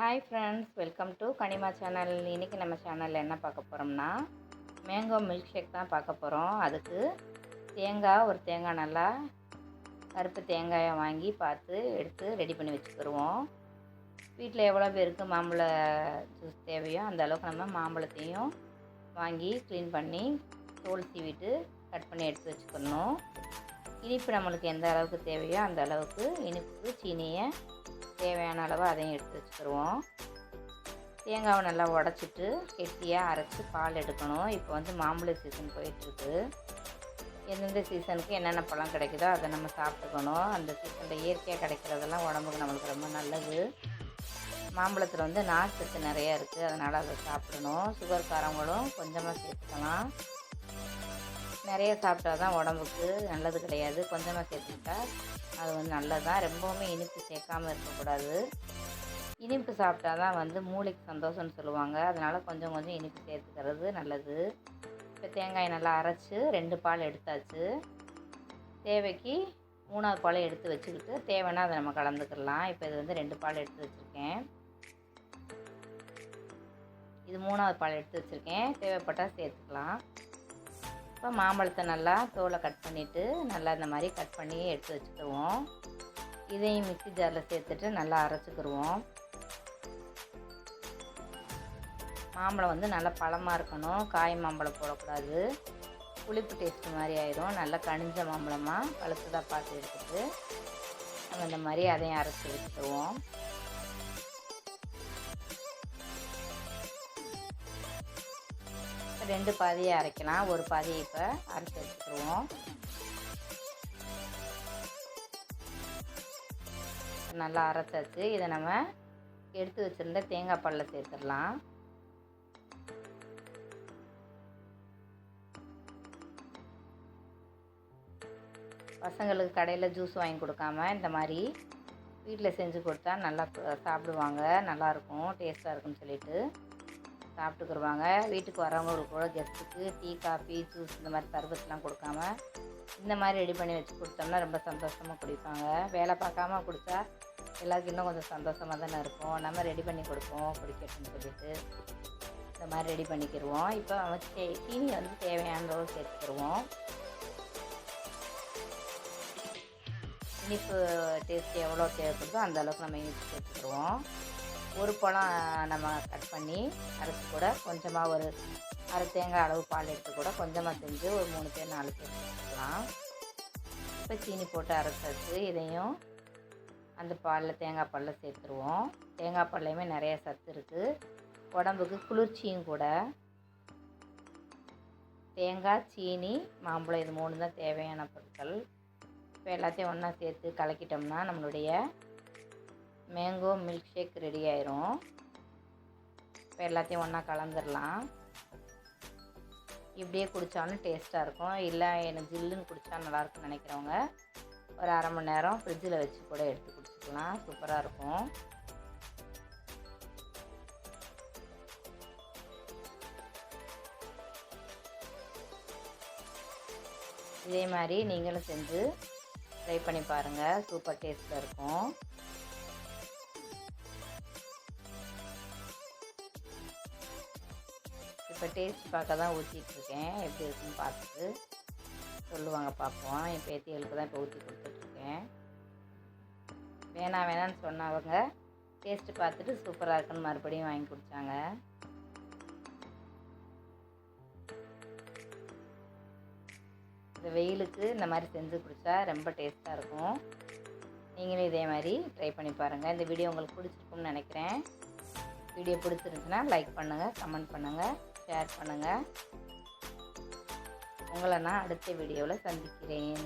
Hi friends welcome to Kanima channel இன்றைக்கி நம்ம சேனலில் என்ன பார்க்க போகிறோம்னா மேங்கோ மில்க் ஷேக் தான் பார்க்க போகிறோம் அதுக்கு தேங்காய் ஒரு தேங்காய் நல்லா கருப்பு தேங்காயை வாங்கி பார்த்து எடுத்து ரெடி பண்ணி வச்சுக்கிடுவோம் வீட்டில் எவ்வளோ பேருக்கு மாம்பழ ஜூஸ் தேவையோ அந்த அளவுக்கு நம்ம மாம்பழத்தையும் வாங்கி க்ளீன் பண்ணி தோல் சீவிட்டு கட் பண்ணி எடுத்து வச்சுக்கணும் இனிப்பு நம்மளுக்கு எந்த அளவுக்கு தேவையோ அந்த அளவுக்கு இனிப்புக்கு சீனியை தேவையான அளவு அதையும் எடுத்து வச்சுக்கிடுவோம் தேங்காவை நல்லா உடச்சிட்டு கெட்டியாக அரைச்சி பால் எடுக்கணும். இப்போ வந்து மாம்பழ சீசன் போயிட்டுருக்கு. எந்தெந்த சீசனுக்கு என்னென்ன பழம் கிடைக்குதோ அதை நம்ம சாப்பிட்டுக்கணும். அந்த சீசனில் இயற்கையாக கிடைக்கிறதெல்லாம் உடம்புக்கு நம்மளுக்கு ரொம்ப நல்லது. மாம்பழத்தில் வந்து நார்ச்சத்து நிறையா இருக்குது அதனால் அதை சாப்பிடணும். சுகர் காரங்களும் கொஞ்சமாக சேர்த்துக்கலாம். நிறைய சாப்பிட்டா தான் உடம்புக்கு நல்லது கிடையாது. கொஞ்சமாக சேர்த்துக்கிட்டா அது வந்து நல்லது? தான் ரொம்பவுமே இனிப்பு சேர்க்காமல் இருக்கக்கூடாது. இனிப்பு சாப்பிட்டா தான் வந்து மூளைக்கு சந்தோஷம்னு சொல்லுவாங்க. அதனால் கொஞ்சம் கொஞ்சம் இனிப்பு சேர்த்துக்கிறது நல்லது. இப்போ தேங்காய் நல்லா அரைச்சி ரெண்டு பால் எடுத்தாச்சு. தேவைக்கு மூணாவது பாலை எடுத்து வச்சுக்கிட்டு தேவைன்னா அதை நம்ம கலந்துக்கிடலாம் இப்போ இது வந்து ரெண்டு பால் எடுத்து வச்சுருக்கேன். இது மூணாவது பால் எடுத்து வச்சுருக்கேன். தேவைப்பட்டால் சேர்த்துக்கலாம். இப்போ மாம்பழத்தை நல்லா தோலை கட் பண்ணிவிட்டு நல்லா இந்த மாதிரி கட் பண்ணி எடுத்து வச்சுக்கிடுவோம். இதையும் மிக்சி ஜாரில் சேர்த்துட்டு நல்லா அரைச்சிக்கிடுவோம். மாம்பழம் வந்து நல்லா பழமாக இருக்கணும். காய் மாம்பழம் போடக்கூடாது. புளிப்பு டேஸ்ட்டு மாதிரி ஆயிரும். நல்லா கனிஞ்ச மாம்பழமாக பழுத்ததாக பார்த்து எடுத்துட்டு நம்ம இந்த மாதிரி அதையும் அரைச்சி வச்சுக்குவோம் ரெண்டு பாதியை அரைக்கலாம். ஒரு பாதியை இப்போ அரைச்சி வச்சுக்கிடுவோம் நல்லா அரைச்சாச்சு. இதை நம்ம எடுத்து வச்சுருந்த தேங்காய் பாலில் சேர்த்துடலாம். பசங்களுக்கு கடையில் ஜூஸ் வாங்கி கொடுக்காம இந்த மாதிரி வீட்டில் செஞ்சு கொடுத்தா நல்லா சாப்பிடுவாங்க. நல்லாயிருக்கும் டேஸ்ட்டாக இருக்குன்னு சொல்லிட்டு. சாப்பிட்டுக்குருவாங்க. வீட்டுக்கு வரவங்களுக்கு கூட கெஸ்ட்டுக்கு டீ காஃபி ஜூஸ் இந்த மாதிரி சர்வஸ்லாம் கொடுக்காம இந்த மாதிரி ரெடி பண்ணி வச்சு கொடுத்தோம்னா ரொம்ப சந்தோஷமாக குடிப்பாங்க. வேலை பார்க்காம குடித்தா எல்லாருக்கும் இன்னும் கொஞ்சம் சந்தோஷமாக தானே இருக்கும். நம்ம ரெடி பண்ணி கொடுப்போம் குடிக்கட்டும்னு சொல்லிட்டு இந்த மாதிரி ரெடி பண்ணிக்கிடுவோம் இப்போ அவன் சீனி வந்து தேவையான அளவு சேர்த்துக்கிடுவோம் இனிப்பு டேஸ்ட் எவ்வளோ தேவைப்படுதோ அந்த அளவுக்கு நம்ம இனிப்பு சேர்த்துக்கிடுவோம் ஒரு பழம் நம்ம கட் பண்ணி அரைச்சி கூட கொஞ்சமாக ஒரு அரை தேங்காய் அளவு பால் எடுத்து கூட கொஞ்சமாக செஞ்சு ஒரு மூணு பேர் நாலு பேர் எடுத்துக்கலாம் இப்போ சீனி போட்டு அரைச்சாச்சு. இதையும் அந்த பாலில் தேங்காய் பாலில் சேர்த்துருவோம். தேங்காய் பால்லையுமே நிறைய சத்து இருக்குது உடம்புக்கு குளிர்ச்சியும் கூட. தேங்காய் சீனி மாம்பழம் இது மூணு தான் தேவையான பொருட்கள். இப்போ எல்லாத்தையும் ஒன்றா சேர்த்து கலக்கிட்டோம்னா நம்மளுடைய மேங்கோ மில்க் ஷேக் ரெடி ஆயிரும். இப்போ எல்லாத்தையும் ஒன்றா கலந்துடலாம் இப்படியே குடித்தாலும் டேஸ்ட்டாக இருக்கும். இல்லை எனக்கு ஜில்லுன்னு குடித்தா நல்லாயிருக்கும்னு நினைக்கிறவங்க ஒரு அரை மணி நேரம் ஃப்ரிட்ஜில் வச்சு கூட எடுத்து குடிச்சிக்கலாம். சூப்பராக இருக்கும். இதே மாதிரி நீங்களும் செஞ்சு ட்ரை பண்ணி பாருங்கள் சூப்பர் டேஸ்ட்டில் இருக்கும். இப்போ டேஸ்ட் பார்க்க தான் ஊற்றிட்டுருக்கேன் எப்படி இருக்குன்னு பார்த்துட்டு சொல்லுவாங்க பார்ப்போம். என் பேத்திகளுக்கு தான் இப்போ ஊற்றி கொடுத்துட்ருக்கேன். வேணாம் வேணான்னு சொன்னவங்க டேஸ்ட்டு பார்த்துட்டு சூப்பராக இருக்குன்னு மறுபடியும் வாங்கி குடித்தாங்க இந்த வெயிலுக்கு இந்த மாதிரி செஞ்சு குடித்தா ரொம்ப டேஸ்ட்டாக இருக்கும். நீங்களும் இதே மாதிரி ட்ரை பண்ணி பாருங்கள் இந்த வீடியோ உங்களுக்கு பிடிச்சிருக்கும்னு நினைக்கிறேன். வீடியோ பிடிச்சிருந்துச்சுன்னா லைக் பண்ணுங்கள் கமெண்ட் பண்ணுங்கள் ஷேர் பண்ணுங்கள் உங்களை நான் அடுத்த வீடியோவில் சந்திக்கிறேன்.